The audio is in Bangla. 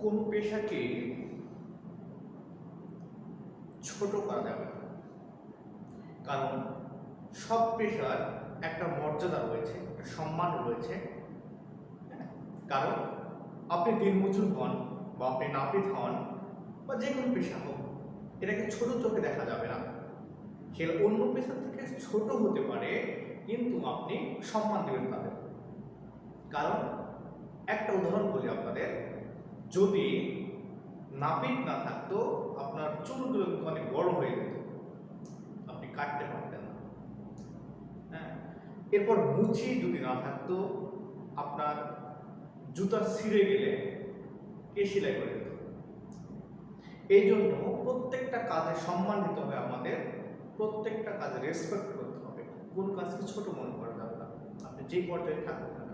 কোন পেশাকে ছোট করা যাবে না। কারণ সব পেশার একটা মর্যাদা রয়েছে, একটা সম্মান রয়েছে হ্যাঁ? কারণ আপনি দিনমজুর হন বা আপনি নাপিত হন বা যে কোনো পেশা হোক, এটাকে ছোট চোখে দেখা যাবে না। সে অন্য পেশা থেকে ছোট হতে পারে, কিন্তু আপনি সম্মান দেবেন তাদের। কারণ একটা উদাহরণ বলি আপনাদের যদি নাপিত না থাকতো, আপনার চুলগুলো কিন্তু অনেক বড় হয়ে যেত। আপনি কাটতে পারতেন না। হ্যাঁ? এরপর মুচি যদি না থাকতো, আপনার জুতা ছিঁড়ে গেলে কে সেলাই করে দিত? এই জন্য প্রত্যেকটা কাজে সম্মান দিতে হবে আমাদের, প্রত্যেকটা কাজে রেসপেক্ট করতে হবে। কোন কাজকে ছোট মনে করা যাবে না। আপনি যে পর্যায়ে থাকুন